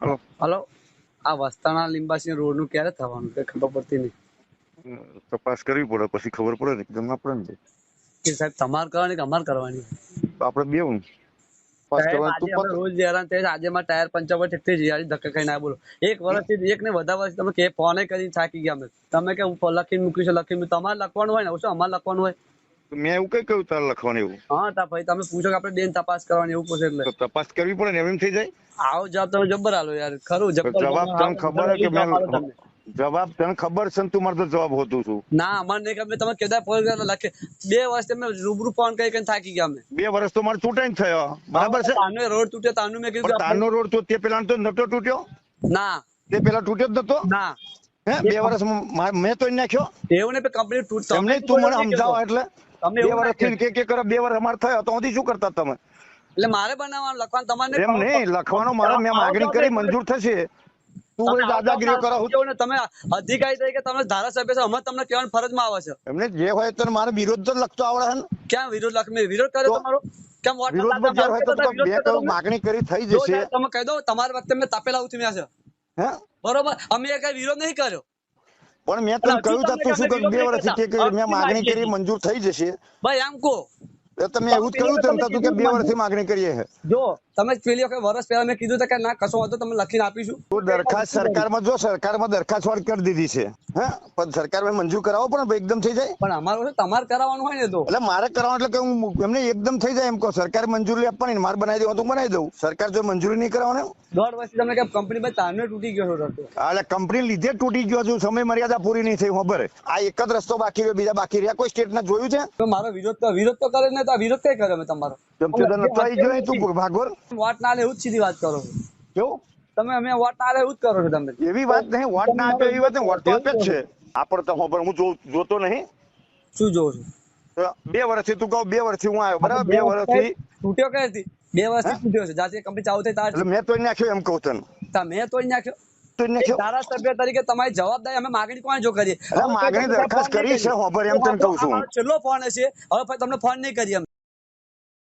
Hello. Hello. આ વસ્તાણા લીંબાસી રોડનું ક્યારે થવાનું? કઈ ખબર પડતી નહીં. તપાસ કરવી પડે પછી ખબર પડે ને એકદમ આપણે ને કે. સાહેબ તમારે કરવાની કે અમારે કરવાની? આપણે બે રોજ હેરાન થઈએ આજે મારા ટાયર પંચર પર ઠીક થઈ ધક્કા ખાઈને આ બોલો. એક વર્ષથી એક ને વધારે વર્ષ તમે કે ફોને કરી થાકી ગયા અમે. તમે કે હું લખીને મૂક્યું છે લખીને તમારે લખવાનું હોય ને શું અમારે લખવાનું હોય. મેં એવું કઈ કહ્યું તારે લખવાનું એવું? હા તા ભાઈ તમે પૂછો કે આપણે બેન તપાસ કરવાની એવું પૂછે એટલે. તપાસ કરવી પડે ને એમ થઈ જાય? આવો જવાબ તમે જબ્બર આલો યાર ખરું તો જબ્બર જવાબ તમને ખબર કે મેં જવાબ તને ખબર છે તું મારે જવાબ હોતું છું. ના અમાર નહીં ગમે તમે કેદા ફોન કરીને લખે. બે વર્ષ તમે રૂબરૂ ફોન કરી કરીને થાકી ગયા અમે. બે વર્ષ તો મારે તૂટે થયો બરાબર છે? તાનો રોડ તૂટ્યો તાનું મેં કીધું તાનો રોડ તો તે પેલા તો નતો તૂટ્યો? ના. તે પેલા તૂટ્યો જ નતો? ના. બે વર્ષ મેં તો નાખ્યો? એવું ને કંપની તૂટ તમને તું મને સમજાવો એટલે. તમે બે વર્ષથી કે કે કરે બે વર્ષ અમાર થયો તો હજી શું કરતા તમે? એટલે મારે બનાવવાનું લખવાનું તમારે એમ નહીં લખવાનો મારે મેં માગણી કરી મંજૂર થશે. તું દાદાગીરી કરો. આવતા તમે અધિકારી તરીકે તમે ધારાસભ્ય છો અમે તમને કહેવાની ફરજમાં આવે છે. એમને જે હોય તો મારે વિરોધ તો લખતો આવડે છે ક્યાં વિરોધ લખ મેં વિરોધ કર્યો તમારો? કેમ વોટ વિરોધ નતા હોય તો બે કર્યો માગણી કરી થઈ જશે. તમે કહી દો તમારી વખતે મેં તાપેલા ઉથમ્યા છે. હે? બરોબર? અમે કઈ વિરોધ નહીં કર્યો. પણ મેં તને કહ્યું તમને તું શું બે વર્ષથી કે મેં. માગણી કરી મંજૂર થઈ જશે. ભાઈ આમ કો તમે એવું જ કહ્યું તું ને તું કે બે વર્ષથી માગણી કરીએ છે જો તમે પેલી વખત વર્ષ પહેલા મેં કીધું કે ના કશો વાંધો તમે લખીને આપીશું. તો દરખાસ્ત સરકારમાં જો સરકારમાં દરખાસ્ત વાળ કરી દીધી છે હે? પણ સરકારમાં મંજૂર કરાવો પણ એકદમ થઈ જાય? પણ અમારું તમારે કરાવવાનું હોય ને તો. એટલે મારે કરાવવાનું એટલે કે હું એમને એકદમ થઈ જાય એમ કહો. સરકાર મંજૂરી આપવાની મારે બનાવી દેવા તો બનાવી દઉં. સરકાર જો મંજૂરી નહીં કરાવવાનું? દોઢ વર્ષથી તમે કે કંપની ભાઈ તારને તૂટી ગયો છો એટલે કંપની લીધે તૂટી ગયો છું. સમય મર્યાદા પૂરી નહીં થઈ ખબર. આ એક જ રસ્તો બાકી રહ્યો બીજા બાકી રહ્યા. કોઈ સ્ટેટ ના જોયું છે? તો મારો વિરોધ તો વિરોધ તો કરે ને તો આ વિરોધ કઈ કર્યો મેં તમારો? આવી ગયો અહીં તું ભાગોર વોટ ના લે એવું સીધી વાત કરો. કેવું? તમે અમે વોટ ના લે એવું જ કરો છો તમે. એવી વાત નહીં વોટ ના આપે એવી વાત નહીં વોટ તો આપે જ છે. આપણ તો ખબર હું જોતો નહીં. શું જોઉં છું? બે વર્ષથી તું કહું બે વર્ષથી હું આવ્યો બરાબર? બે વર્ષથી તૂટ્યો કઈ હતી બે વર્ષથી તૂટ્યો છે. જાતે કંપની ચાલુ થઈ તાર મેં તો નાખ્યો એમ કહું તને. તા મેં તોડી નાખ્યો? તો ધારાસભ્ય તરીકે તમારી જવાબદારી અમે માગણી કોણ જો કરીએ? માગણી દરખાસ્ત કરી છે, એમ તને કહું છું. છેલ્લો ફોન હશે. હવે તમને ફોન નહીં કરીએ